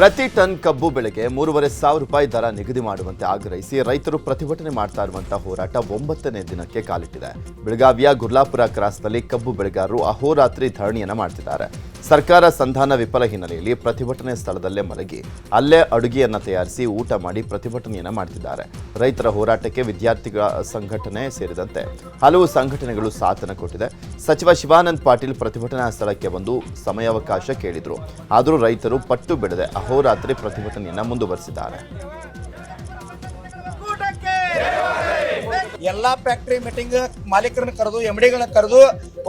ಪ್ರತಿ ಟನ್ ಕಬ್ಬು ಬೆಳೆಗೆ ಮೂರುವರೆ ಸಾವಿರ ರೂಪಾಯಿ ದರ ನಿಗದಿ ಮಾಡುವಂತೆ ಆಗ್ರಹಿಸಿ ರೈತರು ಪ್ರತಿಭಟನೆ ಮಾಡ್ತಾ ಇರುವಂತಹ ಹೋರಾಟ ಒಂಬತ್ತನೇ ದಿನಕ್ಕೆ ಕಾಲಿಟ್ಟಿದೆ. ಬೆಳಗಾವಿಯ ಗುರ್ಲಾಪುರ ಕ್ರಾಸ್ನಲ್ಲಿ ಕಬ್ಬು ಬೆಳೆಗಾರರು ಅಹೋರಾತ್ರಿ ಧರಣಿಯನ್ನು ಮಾಡ್ತಿದ್ದಾರೆ. ಸರ್ಕಾರ ಸಂಧಾನ ವಿಫಲ ಹಿನ್ನೆಲೆಯಲ್ಲಿ ಪ್ರತಿಭಟನೆ ಸ್ಥಳದಲ್ಲೇ ಮಲಗಿ ಅಲ್ಲೇ ಅಡುಗೆಯನ್ನು ತಯಾರಿಸಿ ಊಟ ಮಾಡಿ ಪ್ರತಿಭಟನೆಯನ್ನು ಮಾಡ್ತಿದ್ದಾರೆ. ರೈತರ ಹೋರಾಟಕ್ಕೆ ವಿದ್ಯಾರ್ಥಿಗಳ ಸಂಘಟನೆ ಸೇರಿದಂತೆ ಹಲವು ಸಂಘಟನೆಗಳು ಸಾಥನ ಕೊಟ್ಟಿದೆ. ಸಚಿವ ಶಿವಾನಂದ್ ಪಾಟೀಲ್ ಪ್ರತಿಭಟನಾ ಸ್ಥಳಕ್ಕೆ ಬಂದು ಸಮಯಾವಕಾಶ ಕೇಳಿದರು. ಆದರೂ ರೈತರು ಪಟ್ಟು ಬಿಡದೆ ಅಹೋರಾತ್ರಿ ಪ್ರತಿಭಟನೆಯನ್ನು ಮುಂದುವರೆಸಿದ್ದಾರೆ. ಎಲ್ಲಾ ಫ್ಯಾಕ್ಟರಿ ಮೀಟಿಂಗ್ ಮಾಲೀಕರನ್ನ ಕರೆದು ಎಮ್ಡಿಗಳನ್ನ ಕರೆದು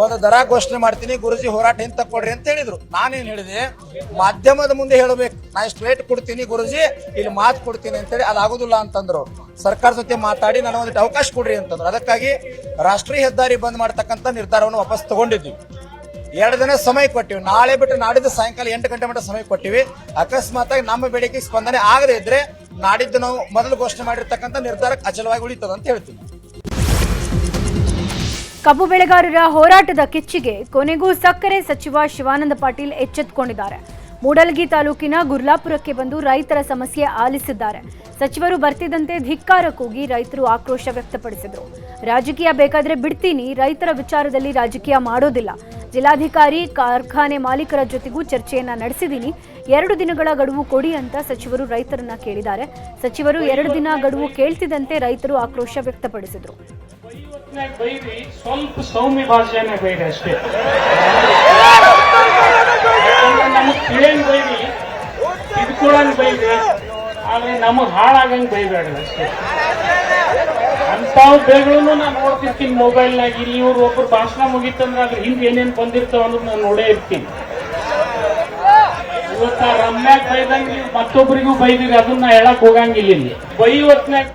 ಒಂದು ದರ ಘೋಷಣೆ ಮಾಡ್ತೀನಿ, ಗುರುಜಿ ಹೋರಾಟ ಹಿಂದೆ ತಕ್ಕೊಡ್ರಿ ಅಂತ ಹೇಳಿದ್ರು. ನಾನೇನ್ ಹೇಳಿದೆ? ಮಾಧ್ಯಮದ ಮುಂದೆ ಹೇಳಬೇಕು. ನಾ ಇಷ್ಟು ರೇಟ್ ಕೊಡ್ತೀನಿ ಗುರುಜಿ, ಇಲ್ಲಿ ಮಾತು ಕೊಡ್ತೀನಿ ಅಂತೇಳಿ ಅದಾಗೋದಿಲ್ಲ ಅಂತಂದ್ರು. ಸರ್ಕಾರ ಜೊತೆ ಮಾತಾಡಿ ನಾನು ಒಂದಿಟ್ಟು ಅವಕಾಶ ಕೊಡ್ರಿ ಅಂತಂದ್ರು. ಅದಕ್ಕಾಗಿ ರಾಷ್ಟ್ರೀಯ ಹೆದ್ದಾರಿ ಬಂದ್ ಮಾಡ್ತಕ್ಕಂಥ ನಿರ್ಧಾರವನ್ನು ವಾಪಸ್ ತಗೊಂಡಿದ್ವಿ. ಎರಡು ದಿನ ಸಮಯ ಕೊಟ್ಟಿವಿ. ನಾಳೆ ಬಿಟ್ಟು ನಾಡಿದ್ದು ಸಾಯಂಕಾಲ ಎಂಟು ಗಂಟೆ ಮಟ್ಟ ಸಮಯ ಕೊಟ್ಟಿವಿ. ಅಕಸ್ಮಾತ್ ಆಗಿ ನಮ್ಮ ಬೇಡಿಕೆ ಸ್ಪಂದನೆ ಆಗದೇ ಇದ್ರೆ ನಾಡಿದ್ದು ನಾವು ಮೊದಲು ಘೋಷಣೆ ಮಾಡಿರ್ತಕ್ಕಂಥ ನಿರ್ಧಾರ ಅಚಲವಾಗಿ ಉಳಿತದ ಅಂತ ಹೇಳ್ತೀನಿ. ಕಬ್ಬು ಬೆಳೆಗಾರರ ಹೋರಾಟದ ಕಿಚ್ಚಿಗೆ ಕೊನೆಗೂ ಸಕ್ಕರೆ ಸಚಿವ ಶಿವಾನಂದ ಪಾಟೀಲ್ ಎಚ್ಚೆತ್ತುಕೊಂಡಿದ್ದಾರೆ ಮೂಡಲಗಿ ತಾಲೂಕಿನ ಗುರ್ಲಾಪುರಕ್ಕೆ ಬಂದು ರೈತರ ಸಮಸ್ಯೆ ಆಲಿಸಿದ್ದಾರೆ. ಸಚಿವರು ಬರ್ತಿದ್ದಂತೆ ಧಿಕ್ಕಾರ ಕೂಗಿ ರೈತರು ಆಕ್ರೋಶ ವ್ಯಕ್ತಪಡಿಸಿದರು. ರಾಜಕೀಯ ಬೇಕಾದ್ರೆ ಬಿಡ್ತೀನಿ, ರೈತರ ವಿಚಾರದಲ್ಲಿ ರಾಜಕೀಯ ಮಾಡೋದಿಲ್ಲ. ಜಿಲ್ಲಾಧಿಕಾರಿ ಕಾರ್ಖಾನೆ ಮಾಲೀಕರ ಜೊತೆಗೂ ಚರ್ಚೆಯನ್ನ ನಡೆಸಿದ್ದೀನಿ. ಎರಡು ದಿನಗಳ ಗಡುವು ಕೊಡಿ ಅಂತ ಸಚಿವರು ರೈತರನ್ನ ಕೇಳಿದ್ದಾರೆ. ಸಚಿವರು ಎರಡು ದಿನ ಗಡುವು ಕೇಳ್ತಿದ್ದಂತೆ ರೈತರು ಆಕ್ರೋಶ ವ್ಯಕ್ತಪಡಿಸಿದರು. ಸ್ವಲ್ಪ ಸೌಮ್ಯ ಬೇಡ ಅಷ್ಟೇ. ನಮಗ್ ಆದ್ರೆ ನಮಗ್ ಹಾಳಾಗಂಗ್ ಬೈಬೇಡ ಅಷ್ಟೇ. ಅಂತಾವ್ ಬೆಳೆಗಳನ್ನು ನಾನು ನೋಡ್ತಿರ್ತೀನಿ ಮೊಬೈಲ್ನಾಗ ಇಲ್ಲಿ ಇವ್ರು ಒಬ್ರು ಭಾಷಣ ಮುಗಿತಂದ್ರೆ ಅದ್ರ ಹಿಂದೆ ಏನೇನ್ ಬಂದಿರ್ತಾವ ಅಂದ್ರೆ ನಾನು ನೋಡೇ ಇರ್ತೀನಿ. ಇವತ್ತ ರಮ್ಯಾಗ ಬೈದಂಗ ಮತ್ತೊಬ್ಬರಿಗೂ ಬೈದಿರಿ, ಅದನ್ನ ಹೇಳಕ್ ಹೋಗಂಗಿಲ್ಲ ಇಲ್ಲಿ. ಬೈ ಹೊತ್ನಾಗ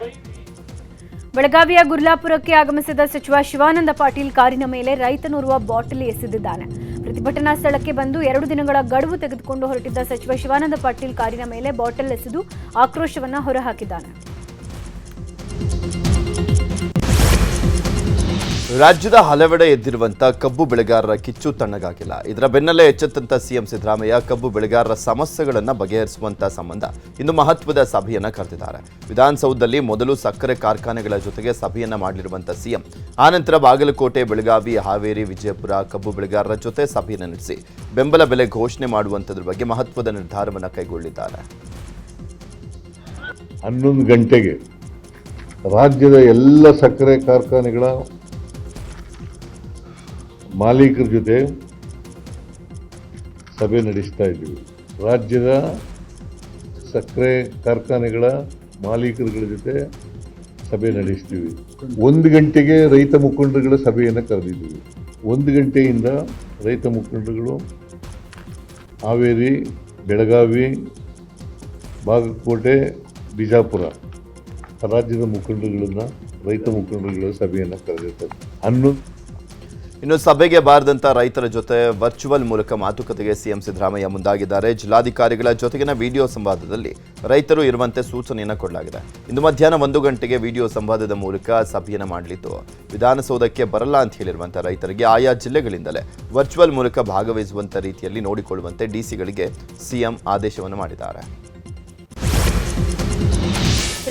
ಬೆಳಗಾವಿಯ ಗುರ್ಲಾಪುರಕ್ಕೆ ಆಗಮಿಸಿದ ಸಚಿವ ಶಿವಾನಂದ ಪಾಟೀಲ್ ಕಾರಿನ ಮೇಲೆ ರೈತನೋರ್ವ ಬಾಟಲಿ ಎಸೆದಿದ್ದಾನೆ. ಪ್ರತಿಭಟನಾ ಸ್ಥಳಕ್ಕೆ ಬಂದು ಎರಡು ದಿನಗಳ ಗಡುವು ತೆಗೆದುಕೊಂಡು ಹೊರಟಿದ್ದ ಸಚಿವ ಶಿವಾನಂದ ಪಾಟೀಲ್ ಕಾರಿನ ಮೇಲೆ ಬಾಟಲ್ ಎಸೆದು ಆಕ್ರೋಶವನ್ನ ಹೊರಹಾಕಿದ್ದಾನೆ. ರಾಜ್ಯದ ಹಲವೆಡೆ ಎದ್ದಿರುವಂತ ಕಬ್ಬು ಬೆಳೆಗಾರರ ಕಿಚ್ಚು ತಣ್ಣಗಾಗಿಲ್ಲ. ಇದರ ಬೆನ್ನಲ್ಲೇ ಎಚ್ಚೆತ್ತಂತ ಸಿಎಂ ಸಿದ್ದರಾಮಯ್ಯ ಕಬ್ಬು ಬೆಳೆಗಾರರ ಸಮಸ್ಯೆಗಳನ್ನು ಬಗೆಹರಿಸುವಂತ ಸಂಬಂಧ ಇಂದು ಮಹತ್ವದ ಸಭೆಯನ್ನ ಕರೆದಿದ್ದಾರೆ. ವಿಧಾನಸೌಧದಲ್ಲಿ ಮೊದಲು ಸಕ್ಕರೆ ಕಾರ್ಖಾನೆಗಳ ಜೊತೆಗೆ ಸಭೆಯನ್ನ ಮಾಡಲಿರುವಂತ ಸಿಎಂ, ಆನಂತರ ಬಾಗಲಕೋಟೆ, ಬೆಳಗಾವಿ, ಹಾವೇರಿ, ವಿಜಯಪುರ ಕಬ್ಬು ಬೆಳೆಗಾರರ ಜೊತೆ ಸಭೆಯನ್ನು ನಡೆಸಿ ಬೆಂಬಲ ಬೆಲೆ ಘೋಷಣೆ ಮಾಡುವಂತದ್ರ ಬಗ್ಗೆ ಮಹತ್ವದ ನಿರ್ಧಾರವನ್ನು ಕೈಗೊಳ್ಳಿದ್ದಾರೆ. ಹನ್ನೊಂದು ಗಂಟೆಗೆ ರಾಜ್ಯದ ಎಲ್ಲ ಸಕ್ಕರೆ ಕಾರ್ಖಾನೆಗಳ ಮಾಲೀಕರ ಜೊತೆ ಸಭೆ ನಡೆಸ್ತಾ ಇದ್ದೀವಿ ರಾಜ್ಯದ ಸಕ್ಕರೆ ಕಾರ್ಖಾನೆಗಳ ಮಾಲೀಕರುಗಳ ಜೊತೆ ಸಭೆ ನಡೆಸ್ತೀವಿ. ಒಂದು ಗಂಟೆಗೆ ರೈತ ಮುಖಂಡರುಗಳ ಸಭೆಯನ್ನು ಕರೆದಿದ್ದೀವಿ. ಒಂದು ಗಂಟೆಯಿಂದ ರೈತ ಮುಖಂಡರುಗಳು ಹಾವೇರಿ, ಬೆಳಗಾವಿ, ಬಾಗಲಕೋಟೆ, ಬಿಜಾಪುರ ರಾಜ್ಯದ ಮುಖಂಡರುಗಳನ್ನು, ರೈತ ಮುಖಂಡರುಗಳ ಸಭೆಯನ್ನು ಕರೆದಿರ್ತಾರೆ. ಹನ್ನೊಂದು ಇನ್ನು ಸಭೆಗೆ ಬಾರದಂತ ರೈತರ ಜೊತೆ ವರ್ಚುವಲ್ ಮೂಲಕ ಮಾತುಕತೆಗೆ ಸಿಎಂ ಸಿದ್ದರಾಮಯ್ಯ ಮುಂದಾಗಿದ್ದಾರೆ. ಜಿಲ್ಲಾಧಿಕಾರಿಗಳ ಜೊತೆಗಿನ ವಿಡಿಯೋ ಸಂವಾದದಲ್ಲಿ ರೈತರು ಇರುವಂತೆ ಸೂಚನೆಯನ್ನು ಕೊಡಲಾಗಿದೆ. ಇಂದು ಮಧ್ಯಾಹ್ನ ಒಂದು ಗಂಟೆಗೆ ವಿಡಿಯೋ ಸಂವಾದದ ಮೂಲಕ ಸಭೆಯನ್ನು ಮಾಡಲಿದ್ದು, ವಿಧಾನಸೌಧಕ್ಕೆ ಬರಲ್ಲ ಅಂತ ಹೇಳಿರುವಂಥ ರೈತರಿಗೆ ಆಯಾ ಜಿಲ್ಲೆಗಳಿಂದಲೇ ವರ್ಚುವಲ್ ಮೂಲಕ ಭಾಗವಹಿಸುವಂತ ರೀತಿಯಲ್ಲಿ ನೋಡಿಕೊಳ್ಳುವಂತೆ ಡಿಸಿಗಳಿಗೆ ಸಿಎಂ ಆದೇಶವನ್ನು ಮಾಡಿದ್ದಾರೆ.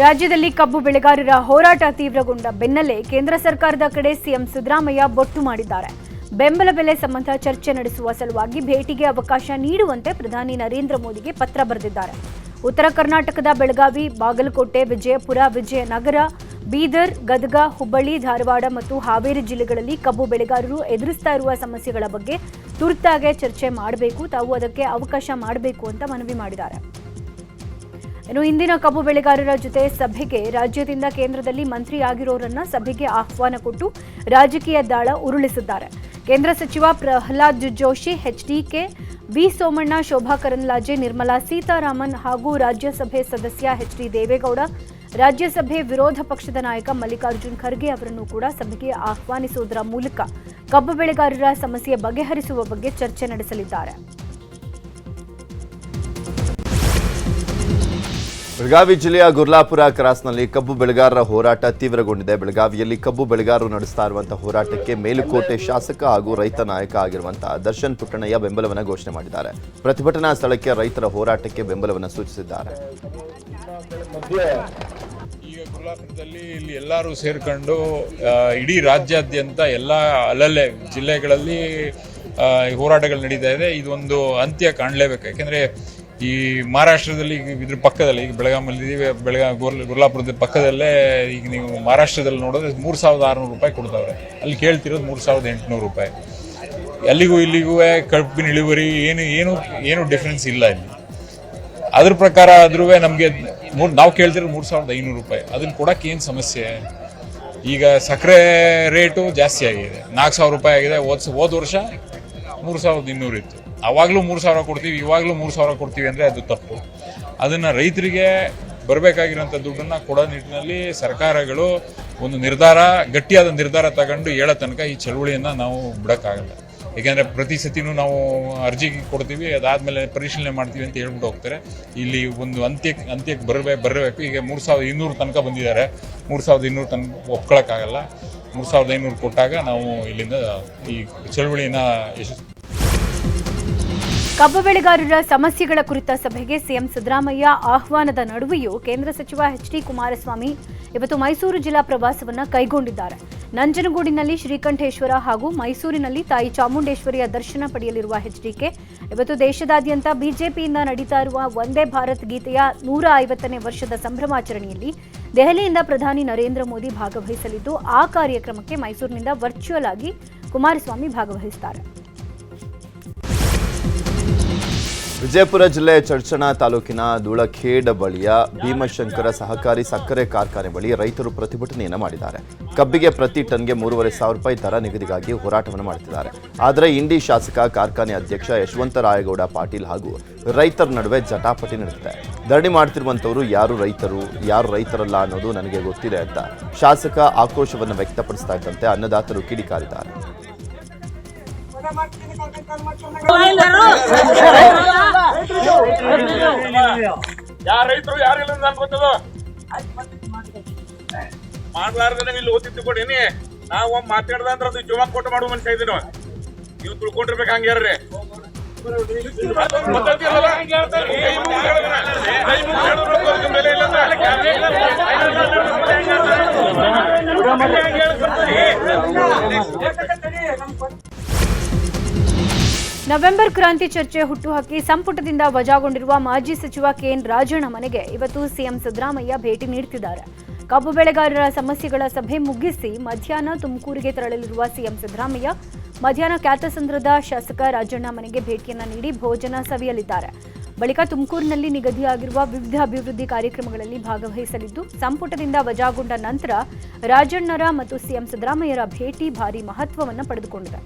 ರಾಜ್ಯದಲ್ಲಿ ಕಬ್ಬು ಬೆಳೆಗಾರರ ಹೋರಾಟ ತೀವ್ರಗೊಂಡ ಬೆನ್ನಲ್ಲೇ ಕೇಂದ್ರ ಸರ್ಕಾರದ ಕಡೆ ಸಿಎಂ ಸಿದ್ದರಾಮಯ್ಯ ಬೊಟ್ಟು ಮಾಡಿದ್ದಾರೆ. ಬೆಂಬಲ ಬೆಲೆ ಸಂಬಂಧ ಚರ್ಚೆ ನಡೆಸುವ ಸಲುವಾಗಿ ಭೇಟಿಗೆ ಅವಕಾಶ ನೀಡುವಂತೆ ಪ್ರಧಾನಿ ನರೇಂದ್ರ ಮೋದಿಗೆ ಪತ್ರ ಬರೆದಿದ್ದಾರೆ. ಉತ್ತರ ಕರ್ನಾಟಕದ ಬೆಳಗಾವಿ, ಬಾಗಲಕೋಟೆ, ವಿಜಯಪುರ, ವಿಜಯನಗರ, ಬೀದರ್, ಗದಗ, ಹುಬ್ಬಳ್ಳಿ, ಧಾರವಾಡ ಮತ್ತು ಹಾವೇರಿ ಜಿಲ್ಲೆಗಳಲ್ಲಿ ಕಬ್ಬು ಬೆಳೆಗಾರರು ಎದುರಿಸ್ತಾ ಇರುವ ಸಮಸ್ಯೆಗಳ ಬಗ್ಗೆ ತುರ್ತಾಗೆ ಚರ್ಚೆ ಮಾಡಬೇಕು, ತಾವು ಅದಕ್ಕೆ ಅವಕಾಶ ಮಾಡಬೇಕು ಅಂತ ಮನವಿ ಮಾಡಿದ್ದಾರೆ. ಇನ್ನು ಇಂದಿನ ಕಬ್ಬು ಬೆಳೆಗಾರರ ಜೊತೆ ಸಭೆಗೆ ರಾಜ್ಯದಿಂದ ಕೇಂದ್ರದಲ್ಲಿ ಮಂತ್ರಿ ಆಗಿರೋರನ್ನ ಸಭೆಗೆ ಆಹ್ವಾನ ಕೊಟ್ಟು ರಾಜಕೀಯ ದಾಳ ಉರುಳಿಸಿದ್ದಾರೆ. ಕೇಂದ್ರ ಸಚಿವ ಪ್ರಹ್ಲಾದ್ ಜೋಶಿ ಎಚ್ಡಿಕೆ ವಿ ಸೋಮಣ್ಣ, ಶೋಭಾ ಕರಂದ್ಲಾಜೆ, ನಿರ್ಮಲಾ ಸೀತಾರಾಮನ್ ಹಾಗೂ ರಾಜ್ಯಸಭೆ ಸದಸ್ಯ ಎಚ್ ಡಿ ದೇವೇಗೌಡ, ರಾಜ್ಯಸಭೆ ವಿರೋಧ ಪಕ್ಷದ ನಾಯಕ ಮಲ್ಲಿಕಾರ್ಜುನ್ ಖರ್ಗೆ ಅವರನ್ನು ಕೂಡ ಸಭೆಗೆ ಆಹ್ವಾನಿಸುವುದರ ಮೂಲಕ ಕಬ್ಬು ಬೆಳೆಗಾರರ ಸಮಸ್ಯೆ ಬಗೆಹರಿಸುವ ಬಗ್ಗೆ ಚರ್ಚೆ ನಡೆಸಲಿದ್ದಾರೆ. ಬೆಳಗಾವಿ ಜಿಲ್ಲೆಯ ಗುರ್ಲಾಪುರ ಕ್ರಾಸ್ನಲ್ಲಿ ಕಬ್ಬು ಬೆಳೆಗಾರರ ಹೋರಾಟ ತೀವ್ರಗೊಂಡಿದೆ. ಬೆಳಗಾವಿಯಲ್ಲಿ ಕಬ್ಬು ಬೆಳೆಗಾರರು ನಡೆಸ್ತಾ ಇರುವಂತಹ ಹೋರಾಟಕ್ಕೆ ಮೇಲುಕೋಟೆ ಶಾಸಕ ಹಾಗೂ ರೈತ ನಾಯಕ ಆಗಿರುವಂತಹ ದರ್ಶನ್ ಪುಟ್ಟಣಯ್ಯ ಬೆಂಬಲವನ್ನು ಘೋಷಣೆ ಮಾಡಿದ್ದಾರೆ. ಪ್ರತಿಭಟನಾ ಸ್ಥಳಕ್ಕೆ ರೈತರ ಹೋರಾಟಕ್ಕೆ ಬೆಂಬಲವನ್ನು ಸೂಚಿಸಿದ್ದಾರೆ. ಈಗ ಇಲ್ಲಿ ಎಲ್ಲರೂ ಸೇರ್ಕೊಂಡು ಇಡೀ ರಾಜ್ಯಾದ್ಯಂತ ಎಲ್ಲ ಅಲ್ಲಲ್ಲೇ ಜಿಲ್ಲೆಗಳಲ್ಲಿ ಹೋರಾಟಗಳು ನಡೀತಾ ಇದೆ. ಇದೊಂದು ಅಂತ್ಯ ಕಾಣಲೇಬೇಕು. ಯಾಕೆಂದ್ರೆ ಈ ಮಹಾರಾಷ್ಟ್ರದಲ್ಲಿ ಇದ್ರ ಪಕ್ಕದಲ್ಲಿ, ಈಗ ಬೆಳಗಾಮಲ್ಲಿ ಬೆಳಗಾಂ, ಗುರ್ಲ, ಗುರ್ಲಾಪುರದ ಪಕ್ಕದಲ್ಲೇ ಈಗ ನೀವು ಮಹಾರಾಷ್ಟ್ರದಲ್ಲಿ ನೋಡಿದ್ರೆ ಮೂರು ಸಾವಿರದ ಆರುನೂರು ರೂಪಾಯಿ ಕೊಡ್ತಾವ್ರೆ. ಅಲ್ಲಿ ಕೇಳ್ತಿರೋದು ಮೂರು ಸಾವಿರದ ಎಂಟುನೂರು ರೂಪಾಯಿ. ಅಲ್ಲಿಗೂ ಇಲ್ಲಿಗೂ ಕಬ್ಬಿನ ಇಳುವರಿ ಏನು ಏನು ಏನು ಡಿಫ್ರೆನ್ಸ್ ಇಲ್ಲ ಇಲ್ಲಿ. ಅದ್ರ ಪ್ರಕಾರ ಆದ್ರೂ ನಮಗೆ ಮೂರು, ನಾವು ಕೇಳ್ತಿರೋದು ಮೂರು ಸಾವಿರದ ಐನೂರು ರೂಪಾಯಿ. ಅದನ್ನ ಕೊಡಕ್ಕೆ ಏನು ಸಮಸ್ಯೆ? ಈಗ ಸಕ್ಕರೆ ರೇಟು ಜಾಸ್ತಿ ಆಗಿದೆ. ನಾಲ್ಕು ಸಾವಿರ ರೂಪಾಯಿ ಆಗಿದೆ. ಹೋದ್ ಹೋದ ವರ್ಷ ಮೂರು ಸಾವಿರದ ಇನ್ನೂರು ಇತ್ತು. ಅವಾಗಲೂ ಮೂರು ಸಾವಿರ ಕೊಡ್ತೀವಿ, ಇವಾಗಲೂ ಮೂರು ಸಾವಿರ ಕೊಡ್ತೀವಿ ಅಂದರೆ ಅದು ತಪ್ಪು. ಅದನ್ನು ರೈತರಿಗೆ ಬರಬೇಕಾಗಿರೋಂಥ ದುಡ್ಡನ್ನು ಕೊಡೋ ನಿಟ್ಟಿನಲ್ಲಿ ಸರ್ಕಾರಗಳು ಒಂದು ನಿರ್ಧಾರ, ಗಟ್ಟಿಯಾದ ನಿರ್ಧಾರ ತಗೊಂಡು ಹೇಳೋ ತನಕ ಈ ಚಳುವಳಿಯನ್ನು ನಾವು ಬಿಡೋಕ್ಕಾಗಲ್ಲ. ಏಕೆಂದರೆ ಪ್ರತಿ ಸತಿನೂ ನಾವು ಅರ್ಜಿ ಕೊಡ್ತೀವಿ, ಅದಾದಮೇಲೆ ಪರಿಶೀಲನೆ ಮಾಡ್ತೀವಿ ಅಂತ ಹೇಳ್ಬಿಟ್ಟು ಹೋಗ್ತಾರೆ. ಇಲ್ಲಿ ಒಂದು ಅಂತ್ಯಕ್ಕೆ ಅಂತ್ಯಕ್ಕೆ ಬರಬೇಕು ಬರಬೇಕು. ಈಗ ಮೂರು ಸಾವಿರದ ಇನ್ನೂರು ತನಕ ಬಂದಿದ್ದಾರೆ. ಮೂರು ಸಾವಿರದ ಇನ್ನೂರು ತನಕ ಒಪ್ಕೊಳ್ಳೋಕ್ಕಾಗಲ್ಲ ಮೂರು ಸಾವಿರದ ಐನೂರು ಕೊಟ್ಟಾಗ ನಾವು ಇಲ್ಲಿಂದ ಈ ಚಳುವಳಿನ ಯಶಸ್ವಿ ಕಬ್ಬು ಬೆಳೆಗಾರರ ಸಮಸ್ಯೆಗಳ ಕುರಿತ ಸಭೆಗೆ ಸಿಎಂ ಸಿದ್ದರಾಮಯ್ಯ ಆಹ್ವಾನದ ನಡುವೆಯೂ ಕೇಂದ್ರ ಸಚಿವ ಎಚ್ ಡಿ ಕುಮಾರಸ್ವಾಮಿ ಇವತ್ತು ಮೈಸೂರು ಜಿಲ್ಲಾ ಪ್ರವಾಸವನ್ನು ಕೈಗೊಂಡಿದ್ದಾರೆ. ನಂಜನಗೂಡಿನಲ್ಲಿ ಶ್ರೀಕಂಠೇಶ್ವರ ಹಾಗೂ ಮೈಸೂರಿನಲ್ಲಿ ತಾಯಿ ಚಾಮುಂಡೇಶ್ವರಿಯ ದರ್ಶನ ಪಡೆಯಲಿರುವ ಎಚ್ಡಿಕೆ ಇವತ್ತು ದೇಶದಾದ್ಯಂತ ಬಿಜೆಪಿಯಿಂದ ನಡೀತಾ ಇರುವ ವಂದೇ ಭಾರತ್ ಗೀತೆಯ ನೂರ ಐವತ್ತನೇ ವರ್ಷದ ಸಂಭ್ರಮಾಚರಣೆಯಲ್ಲಿ ದೆಹಲಿಯಿಂದ ಪ್ರಧಾನಿ ನರೇಂದ್ರ ಮೋದಿ ಭಾಗವಹಿಸಲಿದ್ದು, ಆ ಕಾರ್ಯಕ್ರಮಕ್ಕೆ ಮೈಸೂರಿನಿಂದ ವರ್ಚುವಲ್ ಆಗಿ ಕುಮಾರಸ್ವಾಮಿ ಭಾಗವಹಿಸುತ್ತಾರೆ ವಿಜಯಪುರ ಜಿಲ್ಲೆ ಚಡ್ಚಣ ತಾಲೂಕಿನ ದುಳಖೇಡ್ ಬಳಿಯ ಭೀಮಶಂಕರ ಸಹಕಾರಿ ಸಕ್ಕರೆ ಕಾರ್ಖಾನೆ ಬಳಿ ರೈತರು ಪ್ರತಿಭಟನೆಯನ್ನು ಮಾಡಿದ್ದಾರೆ. ಕಬ್ಬಿಗೆ ಪ್ರತಿ ಟನ್ಗೆ ಮೂರುವರೆ ಸಾವಿರ ರೂಪಾಯಿ ದರ ನಿಗದಿಗಾಗಿ ಹೋರಾಟವನ್ನು ಮಾಡುತ್ತಿದ್ದಾರೆ. ಆದರೆ ಇಂಡಿ ಶಾಸಕ, ಕಾರ್ಖಾನೆ ಅಧ್ಯಕ್ಷ ಯಶವಂತರಾಯಗೌಡ ಪಾಟೀಲ್ ಹಾಗೂ ರೈತರ ನಡುವೆ ಜಟಾಪಟಿ ನಡೆದಿದೆ. ಧರಣಿ ಮಾಡುತ್ತಿರುವಂತವರು ಯಾರು ರೈತರು, ಯಾರು ರೈತರಲ್ಲ ಅನ್ನೋದು ನನಗೆ ಗೊತ್ತಿದೆ ಅಂತ ಶಾಸಕ ಆಕ್ರೋಶವನ್ನು ವ್ಯಕ್ತಪಡಿಸ್ತಾ ಇದ್ದಂತೆ ಅನ್ನದಾತರು ಕಿಡಿಕಾರಿದ್ದಾರೆ. ಯಾರ ರೈತರು ಯಾರಿಲ್ಲ ಅಂತ ಗೊತ್ತದ? ಮಾಡ್ಲಾರ್ದನೆ ಇಲ್ಲಿ ಓದಿದ್ದು ಕೊಡೀನಿ ನಾವ್ ಒಮ್ಮೆ ಮಾತಾಡ್ದ ಅಂದ್ರೆ ಅದು ಜೀವ ಕೊಟ್ಟು ಮಾಡುವ ಮನುಷ್ಯ ಇದ್ದೀವಿ ನಾವು ತಿಳ್ಕೊಂಡಿರ್ಬೇಕು ಹಂಗ್ಯಾರ್ರಿ ಗೊತ್ತೈತಿಲ್ಲಲ್ಲ? ನವೆಂಬರ್ ಕ್ರಾಂತಿ ಚರ್ಚೆ ಹುಟ್ಟುಹಾಕಿ ಸಂಪುಟದಿಂದ ವಜಾಗೊಂಡಿರುವ ಮಾಜಿ ಸಚಿವ ಕೆಎನ್ ರಾಜಣ್ಣ ಮನೆಗೆ ಇವತ್ತು ಸಿಎಂ ಸಿದ್ದರಾಮಯ್ಯ ಭೇಟಿ ನೀಡುತ್ತಿದ್ದಾರೆ ಕಬ್ಬು ಬೆಳೆಗಾರರ ಸಮಸ್ಯೆಗಳ ಸಭೆ ಮುಗಿಸಿ ಮಧ್ಯಾಹ್ನ ತುಮಕೂರಿಗೆ ತೆರಳಲಿರುವ ಸಿಎಂ ಸಿದ್ದರಾಮಯ್ಯ ಮಧ್ಯಾಹ್ನ ಕ್ಯಾತಸಂದ್ರದ ಶಾಸಕ ರಾಜಣ್ಣ ಮನೆಗೆ ಭೇಟಿಯನ್ನ ನೀಡಿ ಭೋಜನ ಸವಿಯಲಿದ್ದಾರೆ. ಬಳಿಕ ತುಮಕೂರಿನಲ್ಲಿ ನಿಗದಿಯಾಗಿರುವ ವಿವಿಧ ಅಭಿವೃದ್ಧಿ ಕಾರ್ಯಕ್ರಮಗಳಲ್ಲಿ ಭಾಗವಹಿಸಲಿದ್ದು, ಸಂಪುಟದಿಂದ ವಜಾಗೊಂಡ ನಂತರ ರಾಜಣ್ಣರ ಮತ್ತು ಸಿಎಂ ಸಿದ್ದರಾಮಯ್ಯರ ಭೇಟಿ ಭಾರಿ ಮಹತ್ವವನ್ನು ಪಡೆದುಕೊಂಡಿದೆ.